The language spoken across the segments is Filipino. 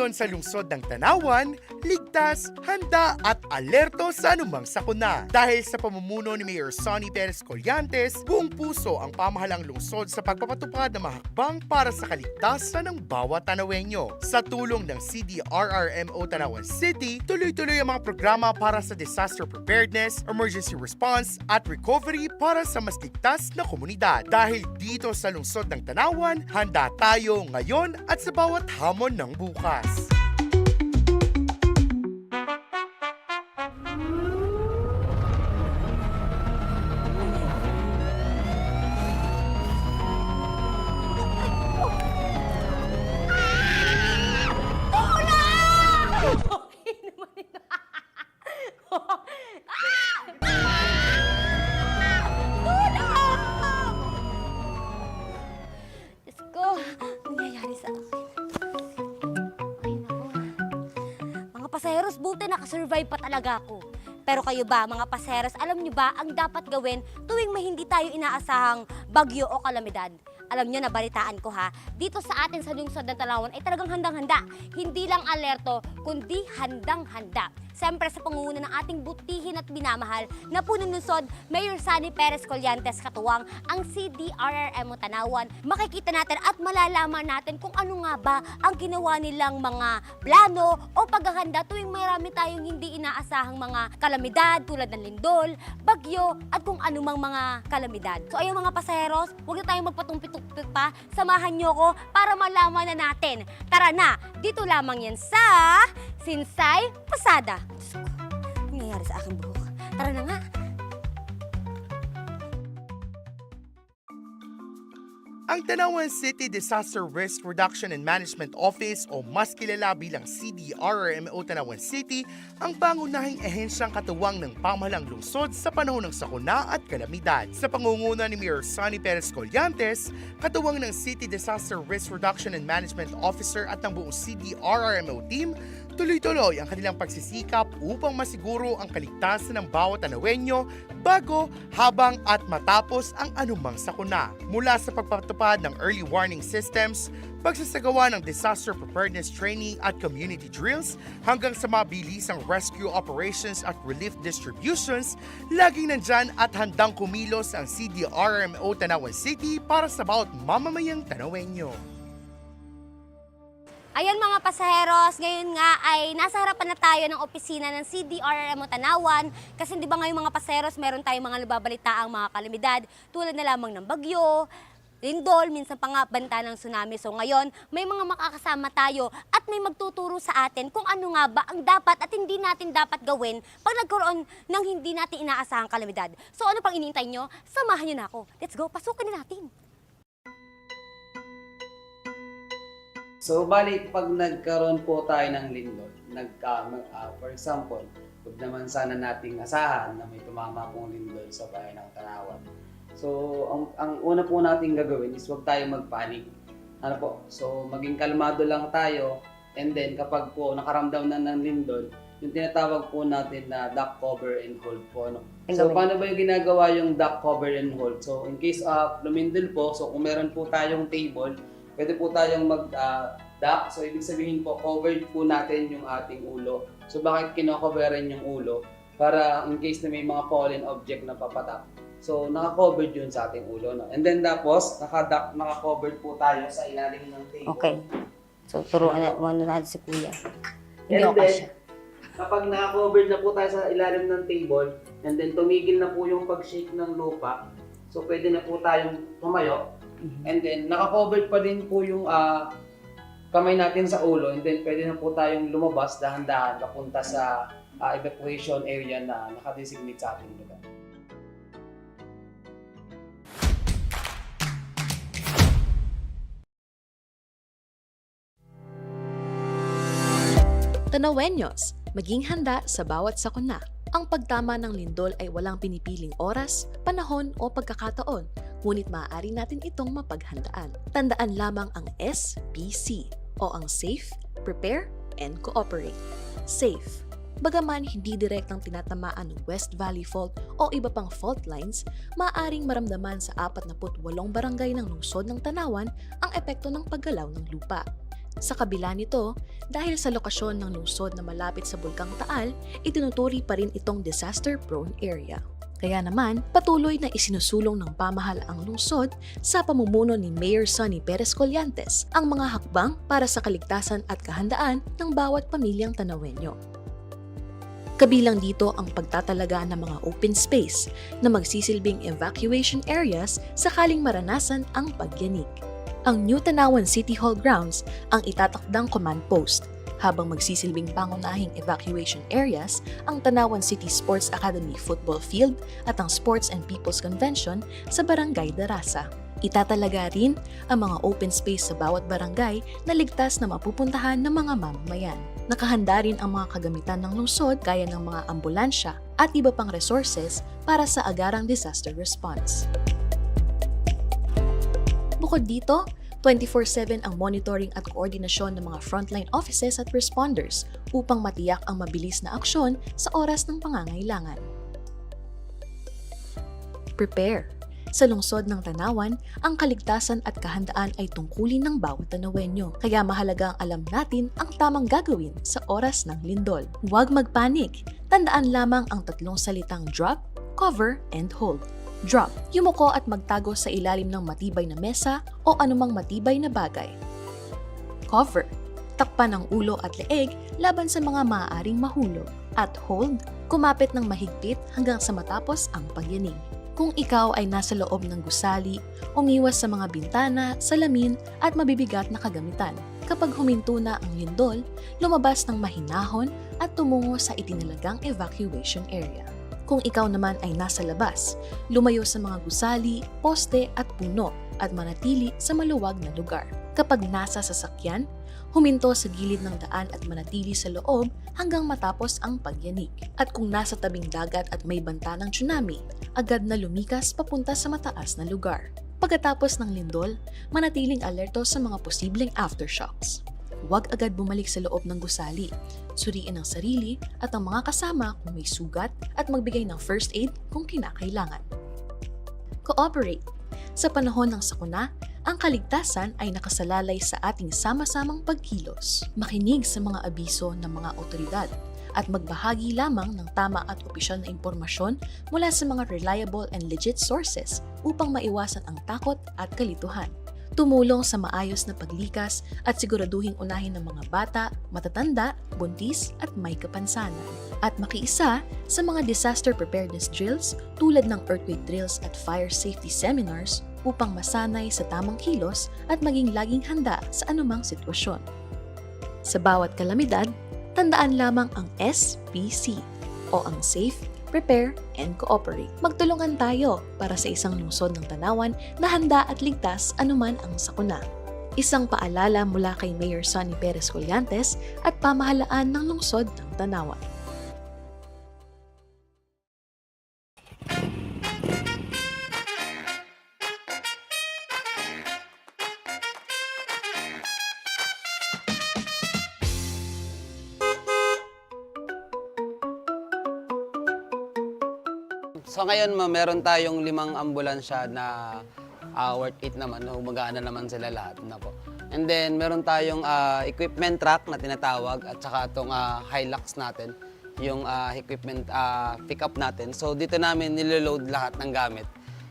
ngayon sa lungsod ng Tanawan, ligtas, handa at alerto sa anumang sakuna. Dahil sa pamumuno ni Mayor Sonny Perez Collantes, buong puso ang pamahalang lungsod sa pagpapatupad ng mahakbang para sa kaligtasan ng bawat Tanawenyo. Sa tulong ng CDRRMO Tanawan City, tuloy-tuloy ang mga programa para sa disaster preparedness, emergency response at recovery para sa mas ligtas na komunidad. Dahil dito sa lungsod ng Tanawan, handa tayo ngayon at sa bawat hamon ng bukas. Talaga ako. Pero kayo ba, mga paseros, alam nyo ba ang dapat gawin tuwing may hindi tayo inaasahang bagyo o kalamidad? Alam nyo, nabalitaan ko ha, dito sa atin sa lungsod ng Talawan ay talagang handang-handa. Hindi lang alerto, kundi handang-handa. Siyempre sa pangunguna ng ating butihin at binamahal na punong lungsod, Mayor Sunny Perez Collantes katuwang ang CDRRM mo Tanawan. Makikita natin at malalaman natin kung ano nga ba ang ginawa nilang mga plano o paghahanda tuwing marami tayong hindi inaasahang mga kalamidad tulad ng lindol, bagyo at kung anumang mga kalamidad. So ayun mga paseros, huwag na tayong magpatumpit-tumpit pa. Samahan nyo ko para malaman na natin. Tara na, dito lamang yan sa Sinsay Pasada. Diyos ko, ano nangyayari sa aking buhok? Tara na nga. Ang Tanawan City Disaster Risk Reduction and Management Office o mas kilala bilang CDRRMO Tanawan City ang pangunahing ehensyang katuwang ng pamahalang lungsod sa panahon ng sakuna at kalamidad. Sa pangunguna ni Mayor Sonny Perez Collantes, katuwang ng City Disaster Risk Reduction and Management Officer at ng buong CDRRMO team, tuloy-tuloy ang kanilang pagsisikap upang masiguro ang kaligtasan ng bawat Anawenyo bago, habang at matapos ang anumang sakuna. Mula sa pagpapatupad ng early warning systems, pagsasagawa ng disaster preparedness training at community drills hanggang sa mabilisang rescue operations at relief distributions, laging nandyan at handang kumilos ang CDRMO Tanawan City para sa bawat mamamayang Tanawenyo. Ayan mga pasaheros, ngayon nga ay nasa harapan na tayo ng opisina ng CDRRM Tanawan kasi di ba ngayon mga pasaheros meron tayong mga nababalitaang mga kalamidad tulad na lamang ng bagyo, lindol, minsan pa nga banta ng tsunami. So ngayon, may mga makakasama tayo at may magtuturo sa atin kung ano nga ba ang dapat at hindi natin dapat gawin pag nagkaroon ng hindi natin inaasahang kalamidad. So ano pang inintay nyo? Samahan nyo na ako. Let's go, pasukin na natin. So, bali, pag nagkaroon po tayo ng lindol, nagka, ah, for example, huwag naman sana nating asahan na may tumama pong lindol sa bayan ng Tanawan. So, ang, ang una po nating gagawin is huwag tayo magpanik. Ano po? So, maging kalmado lang tayo and then kapag po nakaramdam na ng lindol, yung tinatawag po natin na duck cover and hold po. No? So, paano ba yung ginagawa yung duck cover and hold? So, in case of lumindol po, so kung meron po tayong table, pwede po tayong mag ah, duck. So, ibig sabihin po, covered po natin yung ating ulo. So, bakit kinocoveran yung ulo? Para in case na may mga fallen object na papatak. So, naka-covered yun sa ating ulo. No? And then, tapos, naka-duck, naka-covered po tayo sa ilalim ng table. Okay. So turuan na, ano natin si Kuya. Hindi ako kasya. kapag naka-covered na po tayo sa ilalim ng table, and then tumigil na po yung pag-shake ng lupa, so pwede na po tayong tumayo. Mhm. And then, naka-covered pa din po yung ah, kamay natin sa ulo, and then pwede na po tayong lumabas dahan-dahan papunta sa ah, evacuation area na nakadesignate sa ating lugar. Tanawenyos, maging handa sa bawat sakuna. Ang pagtama ng lindol ay walang pinipiling oras, panahon o pagkakataon, ngunit maaari natin itong mapaghandaan. Tandaan lamang ang SPC o ang Safe, Prepare, and Cooperate. Safe. Bagaman hindi direktang tinatamaan ng West Valley Fault o iba pang fault lines, maaaring maramdaman sa 48 barangay ng lungsod ng Tanawan ang epekto ng paggalaw ng lupa. Sa kabila nito, dahil sa lokasyon ng lungsod na malapit sa Bulkang Taal, itinuturi pa rin itong disaster-prone area. Kaya naman, patuloy na isinusulong ng pamahalaang lungsod sa pamumuno ni Mayor Sonny Perez Collantes ang mga hakbang para sa kaligtasan at kahandaan ng bawat pamilyang Tanawenyo. Kabilang dito ang pagtatalaga ng mga open space na magsisilbing evacuation areas sakaling maranasan ang pagyanig. Ang New Tanawan City Hall grounds ang itatakdang command post habang magsisilbing pangunahing evacuation areas ang Tanawan City Sports Academy Football Field at ang Sports and People's Convention sa Barangay Darasa. Itatalaga rin ang mga open space sa bawat barangay na ligtas na mapupuntahan ng mga mamamayan. Nakahanda rin ang mga kagamitan ng lungsod gaya ng mga ambulansya at iba pang resources para sa agarang disaster response. Bukod dito, 24-7 ang monitoring at koordinasyon ng mga frontline offices at responders upang matiyak ang mabilis na aksyon sa oras ng pangangailangan. Prepare. Sa lungsod ng Tanawan, ang kaligtasan at kahandaan ay tungkulin ng bawat Tanawenyo. Kaya mahalaga ang alam natin ang tamang gagawin sa oras ng lindol. Huwag magpanik. Tandaan lamang ang tatlong salitang drop, cover, and hold. Drop. Yumuko at magtago sa ilalim ng matibay na mesa o anumang matibay na bagay. Cover. Takpan ang ulo at leeg laban sa mga maaaring mahulog. At hold. Kumapit ng mahigpit hanggang sa matapos ang pagyanig. Kung ikaw ay nasa loob ng gusali, umiwas sa mga bintana, salamin at mabibigat na kagamitan. Kapag huminto na ang lindol, lumabas ng mahinahon at tumungo sa itinalagang evacuation area. Kung ikaw naman ay nasa labas, lumayo sa mga gusali, poste at puno at manatili sa maluwag na lugar. Kapag nasa sasakyan, huminto sa gilid ng daan at manatili sa loob hanggang matapos ang pagyanig. At kung nasa tabing dagat at may banta ng tsunami, agad na lumikas papunta sa mataas na lugar. Pagkatapos ng lindol, manatiling alerto sa mga posibleng aftershocks. Huwag agad bumalik sa loob ng gusali. Suriin ang sarili at ang mga kasama kung may sugat at magbigay ng first aid kung kinakailangan. Cooperate. Sa panahon ng sakuna, ang kaligtasan ay nakasalalay sa ating sama-samang pagkilos. Makinig sa mga abiso ng mga otoridad at magbahagi lamang ng tama at opisyal na impormasyon mula sa mga reliable and legit sources upang maiwasan ang takot at kalituhan. Tumulong sa maayos na paglikas at siguraduhing unahin ng mga bata, matatanda, buntis at may kapansanan. At makiisa sa mga disaster preparedness drills tulad ng earthquake drills at fire safety seminars upang masanay sa tamang kilos at maging laging handa sa anumang sitwasyon. Sa bawat kalamidad, tandaan lamang ang SPC o ang Safe, Prepare, and Cooperate. Magtulungan tayo para sa isang lungsod ng tanawan na handa at ligtas anuman ang sakuna. Isang paalala mula kay Mayor Sonny Perez Collantes at pamahalaan ng lungsod ng Tanawan. So ngayon ma, meron tayong limang ambulansya na ah, worth it naman, no? magaan na naman sila lahat na po. And then meron tayong ah, equipment truck na tinatawag at saka itong ah, Hilux natin, yung ah, equipment ah, pickup natin. So dito namin niloload lahat ng gamit.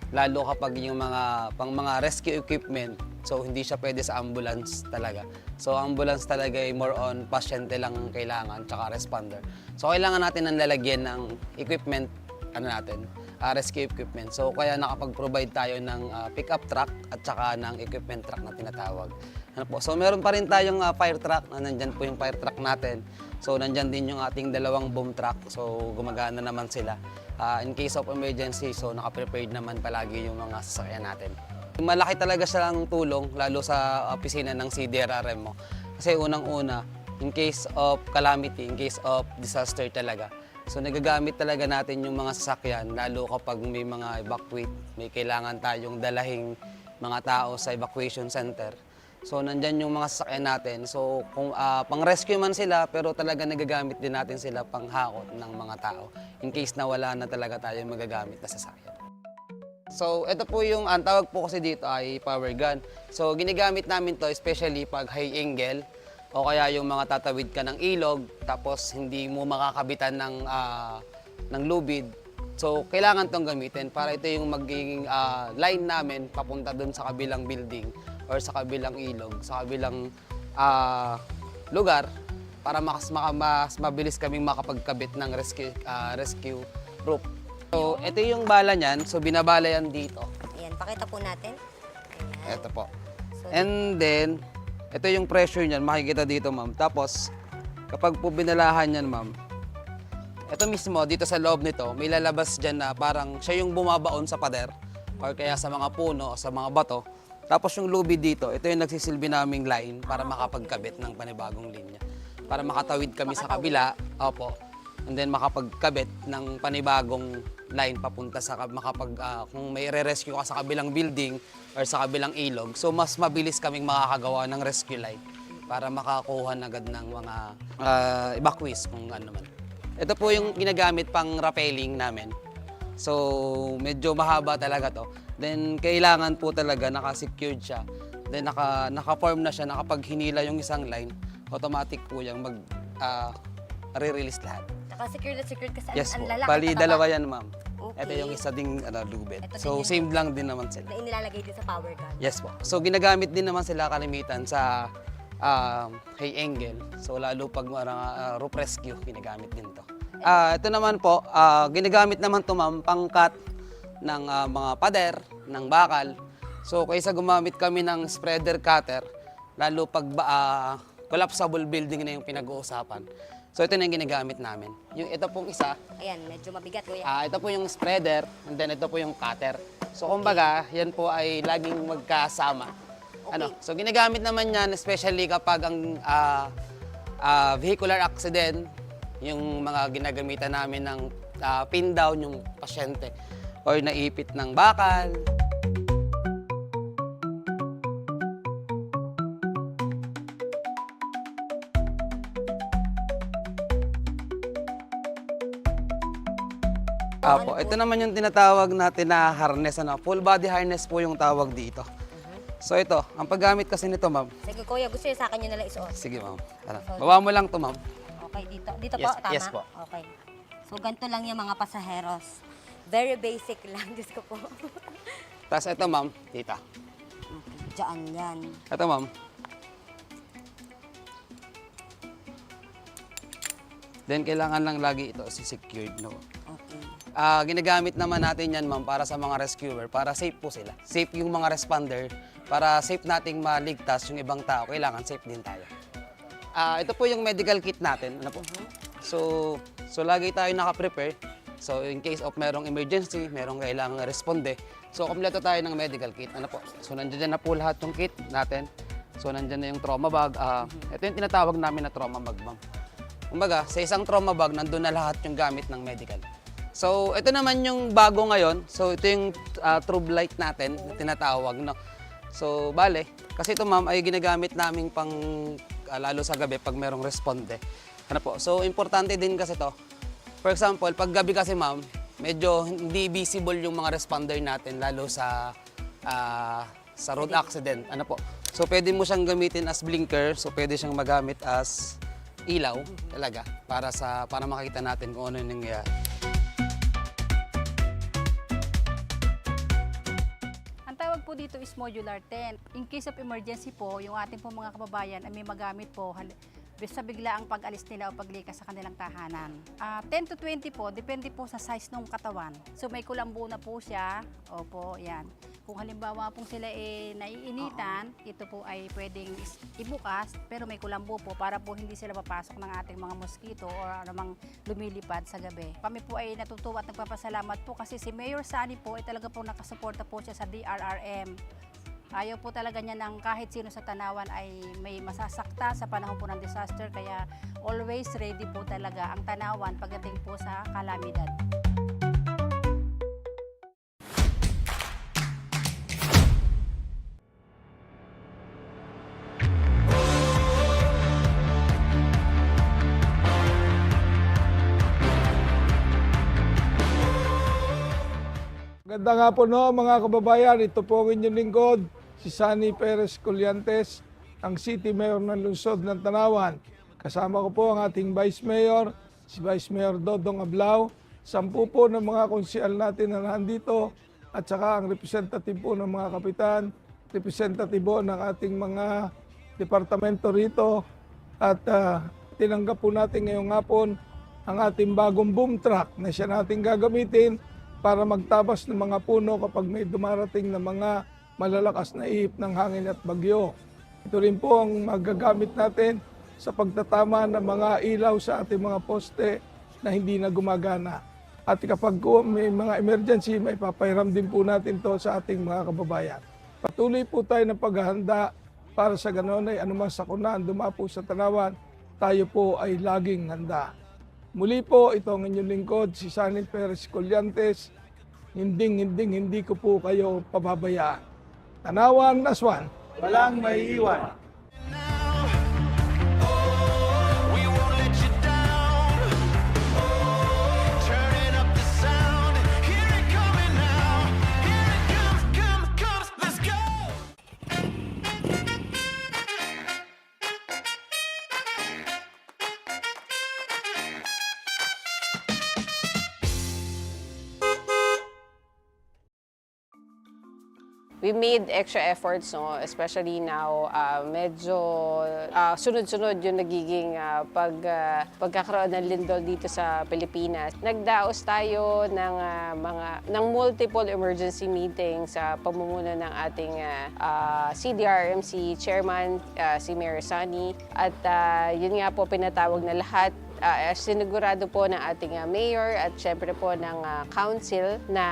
Lalo kapag yung mga pang mga rescue equipment, so hindi siya pwede sa ambulance talaga. So ambulance talaga ay more on pasyente lang ang kailangan, tsaka responder. So kailangan natin ng lalagyan ng equipment ano natin, ah, rescue equipment. So kaya nakapag-provide tayo ng ah, pickup truck at saka ng equipment truck na tinatawag. Ano po? So meron pa rin tayong ah, fire truck na nandyan po yung fire truck natin. So nandyan din yung ating dalawang boom truck. So gumagana naman sila. Ah, in case of emergency, so nakaprepared naman palagi yung mga sasakyan natin. Malaki talaga silang tulong, lalo sa opisina ng CDRRM mo. Kasi unang-una, in case of calamity, in case of disaster talaga, So nagagamit talaga natin yung mga sasakyan, lalo kapag may mga evacuate, may kailangan tayong dalahing mga tao sa evacuation center. So nandyan yung mga sasakyan natin. So kung ah, pang-rescue man sila, pero talaga nagagamit din natin sila pang hakot ng mga tao in case na wala na talaga tayong magagamit na sasakyan. So, ito po yung, ang tawag po kasi dito ay power gun. So, ginagamit namin to especially pag high angle o kaya yung mga tatawid ka ng ilog tapos hindi mo makakabitan ng, ah, ng lubid. So, kailangan tong gamitin para ito yung magiging ah, line namin papunta dun sa kabilang building or sa kabilang ilog, sa kabilang ah, lugar para mas, mas mabilis kaming makapagkabit ng rescue, ah, rescue rope. So, ito yung bala niyan. So, binabala yan dito. Ayan, pakita po natin. Ayan. Ito po. So, And then, ito yung pressure niyan. Makikita dito, ma'am. Tapos, kapag po binalahan yan, ma'am, ito mismo, dito sa loob nito, may lalabas dyan na parang siya yung bumabaon sa pader or kaya sa mga puno o sa mga bato. Tapos yung lubid dito, ito yung nagsisilbi naming line para makapagkabit ng panibagong linya. Para makatawid kami sa kabila. Opo. And then makapagkabit ng panibagong line papunta sa ka- makapag ah, kung may re-rescue ka sa kabilang building or sa kabilang ilog. So mas mabilis kaming makakagawa ng rescue line para makakuha agad ng mga ah, evacuees kung ano man. Ito po yung ginagamit pang rappelling namin. So, medyo mahaba talaga to. Then, kailangan po talaga naka-secured siya. Then, naka, naka-form na siya na kapag hinila yung isang line, automatic po yung mag, ah, re-release lahat. Naka-secure na secure kasi Yes ang, po. lalaki. Bali, dalawa yan, ma'am. Okay. Ito yung isa ding ano, lubid. Ito din So, yung- same lang din naman sila. Na inilalagay din sa power gun. Yes po. So ginagamit din naman sila kalimitan sa um, high angle. So lalo pag mga uh, rope rescue, ginagamit din to. Ah, ito naman po, ah, ginagamit naman to ma'am pangkat ng ah, mga pader, ng bakal. So kaysa gumamit kami ng spreader cutter, lalo pag ba, ah, collapsible building na yung pinag-uusapan. So ito na yung ginagamit namin. Yung ito pong isa, Ayan, medyo mabigat kuya. Ah, ito po yung spreader, and then ito po yung cutter. So kumbaga, yan po ay laging magkasama. Ano? So ginagamit naman yan especially kapag ang ah, ah, vehicular accident, yung mga ginagamitan namin ng ah, pin down yung pasyente or naipit ng bakal. Apo, ito naman yung tinatawag natin na harness. Ano? Full body harness po yung tawag dito. So ito, ang paggamit kasi nito, ma'am. Sige kuya, gusto niyo sa akin yun nalang isuot. Sige, ma'am. Tara. Baba mo lang to, ma'am. Okay, dito. Dito Yes, po, tama? yes po. Okay. So, ganito lang yung mga pasaheros. Very basic lang, Diyos ko po. Tapos ito, ma'am. Dito. okay, dyan yan. Ito, ma'am. Then, kailangan lang lagi ito si-secured, no? Ah, ginagamit naman natin yan, ma'am, para sa mga rescuer, para safe po sila. Safe yung mga responder, para safe nating maligtas yung ibang tao, kailangan safe din tayo. Ah, ito po yung medical kit natin, ano po? So, so lagi tayo naka-prepare. So, in case of merong emergency, merong kailangang responde. So, kompleto tayo ng medical kit. Ano po? So, nandiyan na po lahat yung kit natin. So, nandiyan na yung trauma bag. Ah, ito yung tinatawag namin na trauma bag. Kumbaga, sa isang trauma bag, nandun na lahat yung gamit ng medical. So, ito naman yung bago ngayon. So, ito yung uh, tube light natin na tinatawag. No? So, bale, kasi ito ma'am ay ginagamit namin pang ah, lalo sa gabi pag merong responde. Ano po? So, importante din kasi to. For example, pag gabi kasi ma'am, medyo hindi visible yung mga responder natin lalo sa ah, sa road accident. Ano po? So, pwede mo siyang gamitin as blinker. So, pwede siyang magamit as ilaw talaga para sa para makita natin kung ano yung nangyayari. Po dito is modular tent. In case of emergency po, yung ating po mga kababayan ay may magamit po sa biglaang pag-alis nila o paglikas sa kanilang tahanan. Ah, 10 to 20 po, depende po sa size ng katawan. So may kulambo na po siya. Opo, yan. Kung halimbawa pong sila eh, naiinitan, ito po ay pwedeng ibukas, pero may kulambo po para po hindi sila papasok ng ating mga mosquito o anumang lumilipad sa gabi. Kami po ay natutuwa at nagpapasalamat po kasi si Mayor Sani po ay talaga po nakasuporta po siya sa DRRM. Ayaw po talaga niya ng kahit sino sa Tanawan ay may masasakta sa panahon po ng disaster kaya always ready po talaga ang Tanawan pagdating po sa kalamidad. Ganda nga po no mga kababayan, ito po ang inyong lingkod, si Sunny Perez Colliantes, ang City Mayor ng Lungsod ng Tanawan. Kasama ko po ang ating Vice Mayor, si Vice Mayor Dodong Ablao, sampu po ng mga konsyal natin na nandito, at saka ang representative po ng mga kapitan, representative po ng ating mga departamento rito, at ah, tinanggap po natin ngayong hapon ang ating bagong boom truck na siya natin gagamitin para magtabas ng mga puno kapag may dumarating na mga malalakas na ihip ng hangin at bagyo. Ito rin po ang magagamit natin sa pagtatama ng mga ilaw sa ating mga poste na hindi na gumagana. At kapag may mga emergency, may papairam din po natin to sa ating mga kababayan. Patuloy po tayo ng paghahanda para sa ganoon ay anumang sakunaan dumapo sa tanawan, tayo po ay laging handa. Muli po, ito ang inyong lingkod, si Sanil Perez Colliantes. Hinding, hinding, hindi ko po kayo pababayaan. Tanawan, Aswan, walang may iwan. We made extra efforts, no? especially now, ah, medyo ah, sunod-sunod yung nagiging ah, pag, ah, pagkakaroon ng lindol dito sa Pilipinas. Nagdaos tayo ng, ah, mga, ng multiple emergency meetings sa pamumuno ng ating ah, ah, CDRMC chairman, ah, si Mayor Sunny. At ah, yun nga po, pinatawag na lahat uh, sinigurado po ng ating uh, mayor at syempre po ng uh, council na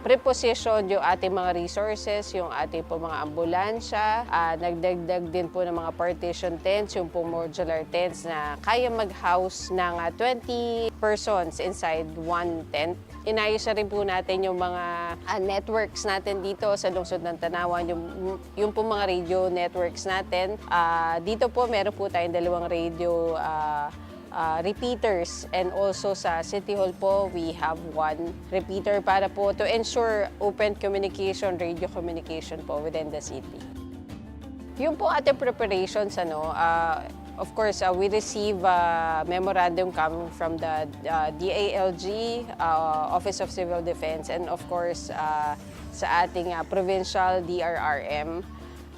preposition yung ating mga resources, yung ating po mga ambulansya, uh, nagdagdag din po ng mga partition tents, yung po modular tents na kaya mag-house ng uh, 20 persons inside one tent. Inayos na rin po natin yung mga uh, networks natin dito sa lungsod ng Tanawan, yung, yung po mga radio networks natin. Uh, dito po meron po tayong dalawang radio uh, uh, repeaters and also sa City Hall po we have one repeater para po to ensure open communication, radio communication po within the city. Yung po ating preparations, ano, uh, of course, uh, we receive uh, memorandum coming from the uh, DALG, uh, Office of Civil Defense, and of course, uh, sa ating uh, provincial DRRM.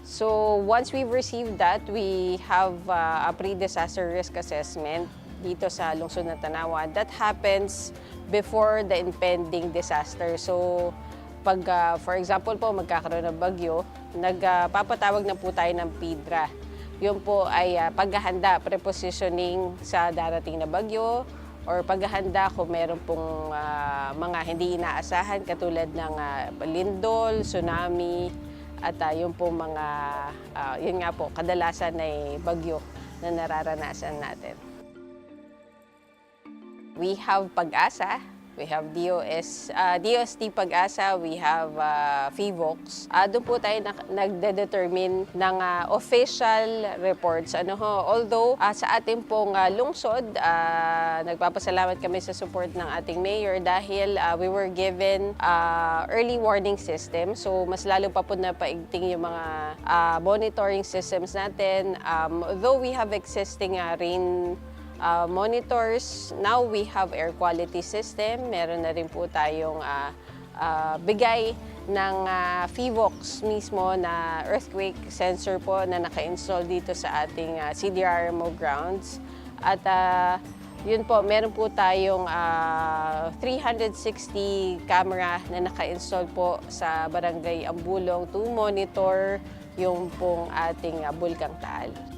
So once we've received that, we have uh, a pre-disaster risk assessment dito sa lungsod ng Tanawan. That happens before the impending disaster. So pag, uh, for example po, magkakaroon ng bagyo, nagpapatawag na po tayo ng PIDRA. Yun po ay uh, paghahanda, prepositioning sa darating na bagyo, or paghahanda kung meron pong uh, mga hindi inaasahan katulad ng uh, lindol, tsunami, at uh, yung po mga, uh, yun nga po, kadalasan ay bagyo na nararanasan natin. We have Pag-asa, we have DOS, uh, DOST Pag-asa, we have uh, FIVOX. Uh, doon po tayo na, nagde-determine ng uh, official reports. Ano ho, although uh, sa ating pong uh, lungsod, uh, nagpapasalamat kami sa support ng ating mayor dahil uh, we were given uh, early warning system. So mas lalo pa po na paigting yung mga uh, monitoring systems natin. Um, though we have existing uh, rain uh, monitors. Now we have air quality system. Meron na rin po tayong uh, uh, bigay ng uh, FIVOX mismo na earthquake sensor po na naka-install dito sa ating uh, CDRMO grounds. At uh, yun po, meron po tayong uh, 360 camera na naka-install po sa Barangay Ambulong to monitor yung pong ating uh, Bulkang Taal.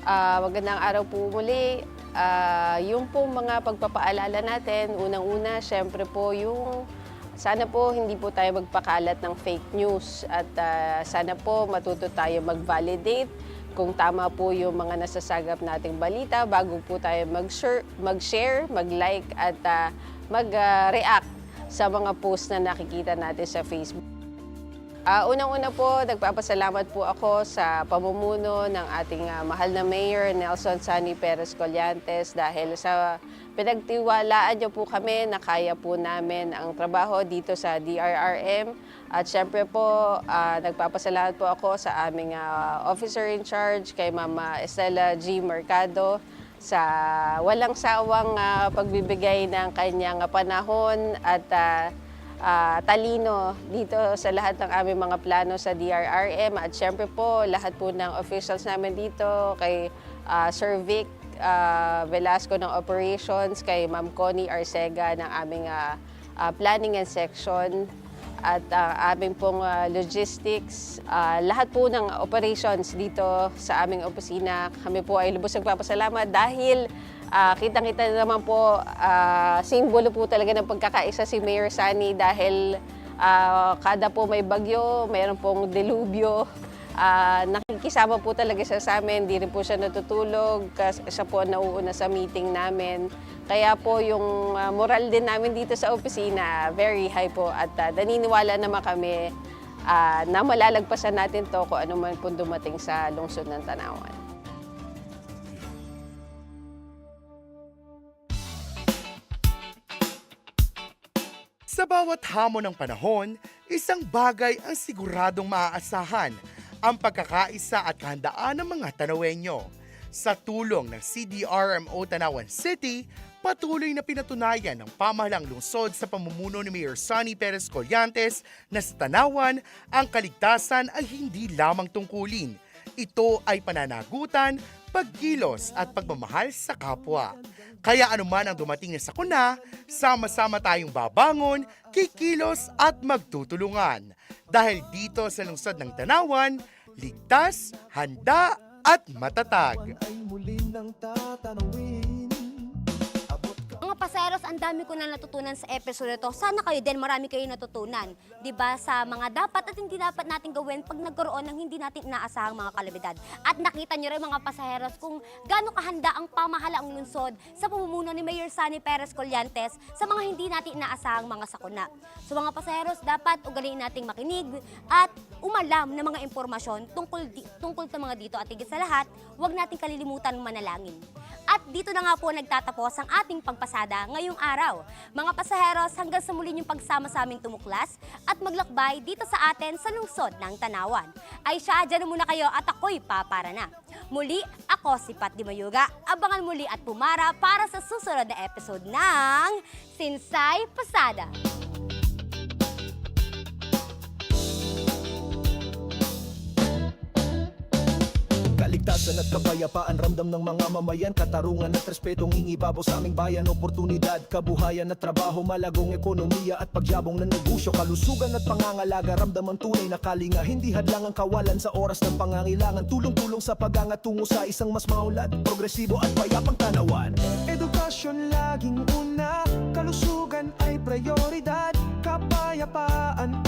Ah, magandang araw po muli. Ah, yung po mga pagpapaalala natin, unang-una, syempre po yung sana po hindi po tayo magpakalat ng fake news at ah, sana po matuto tayo mag-validate kung tama po yung mga nasasagap nating balita bago po tayo mag-share, mag-share, mag-like at ah, mag-react sa mga post na nakikita natin sa Facebook. Ah, unang-una po, nagpapasalamat po ako sa pamumuno ng ating ah, mahal na Mayor Nelson Sani Perez Collantes dahil sa pinagtiwalaan niyo po kami na kaya po namin ang trabaho dito sa DRRM. At syempre po, ah, nagpapasalamat po ako sa aming ah, officer in charge, kay Mama Estela G. Mercado, sa walang sawang ah, pagbibigay ng kanyang panahon at ah, ah, talino dito sa lahat ng aming mga plano sa DRRM. At syempre po, lahat po ng officials namin dito, kay ah, Sir Vic ah, Velasco ng Operations, kay Ma'am Connie Arcega ng aming ah, ah, Planning and Section, at ah, aming pong ah, logistics, ah, lahat po ng operations dito sa aming opisina. Kami po ay lubos nagpapasalamat dahil ah, kitang-kita naman po, ah, simbolo po talaga ng pagkakaisa si Mayor Sani dahil ah, kada po may bagyo, mayroon pong delubyo, Ah, nakikisama po talaga siya sa amin, hindi rin po siya natutulog, siya po ang nauuna sa meeting namin. Kaya po yung ah, moral din namin dito sa opisina, very high po at ah, naniniwala naman kami ah, na malalagpasan natin to kung ano man po dumating sa lungsod ng Tanawan. Sa bawat hamon ng panahon, isang bagay ang siguradong maaasahan, ang pagkakaisa at kahandaan ng mga Tanawenyo. Sa tulong ng CDRMO Tanawan City, patuloy na pinatunayan ng pamahalang lungsod sa pamumuno ni Mayor Sonny Perez Collantes na sa Tanawan, ang kaligtasan ay hindi lamang tungkulin. Ito ay pananagutan, pagkilos at pagmamahal sa kapwa. Kaya anuman ang dumating na sakuna, sama-sama tayong babangon, kikilos at magtutulungan. Dahil dito sa lungsod ng Tanawan, ligtas, handa at matatag. Mga paseros, ang dami ko na natutunan sa episode na to. Sana kayo din, marami kayo natutunan. ba Sa mga dapat at hindi dapat natin gawin pag nagkaroon ng hindi natin inaasahang mga kalamidad. At nakita nyo rin mga paseros kung gaano kahanda ang pamahalaang lungsod sa pamumuno ni Mayor Sunny Perez Collantes sa mga hindi natin inaasahang mga sakuna. So mga paseros, dapat ugaliin nating makinig at umalam ng mga impormasyon tungkol, tungkol sa mga dito at higit sa lahat, huwag nating kalilimutan manalangin. At dito na nga po nagtatapos ang ating pagpasada ngayong araw. Mga pasaheros, hanggang sa muli niyong pagsama sa aming tumuklas at maglakbay dito sa atin sa lungsod ng Tanawan. Ay siya, dyan na muna kayo at ako'y papara na. Muli, ako si Pat Di Mayuga. Abangan muli at pumara para sa susunod na episode ng Sinsay Pasada. Kaligtasan at kapayapaan ramdam ng mga mamayan Katarungan at respetong ingibabaw sa aming bayan Oportunidad, kabuhayan at trabaho Malagong ekonomiya at pagyabong ng negosyo Kalusugan at pangangalaga ramdam ang tunay na kalinga Hindi hadlang ang kawalan sa oras ng pangangailangan Tulong-tulong sa pagangat tungo sa isang mas maulad Progresibo at payapang tanawan. Edukasyon laging una Kalusugan ay prioridad Kapayapaan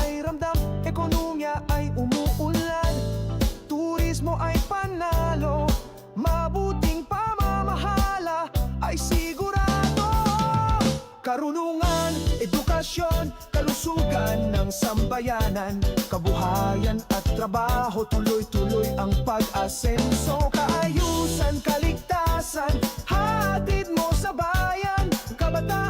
edukasyon Kalusugan ng sambayanan Kabuhayan at trabaho Tuloy-tuloy ang pag-asenso. Kaayusan, kaligtasan Hatid mo sa bayan Kabataan,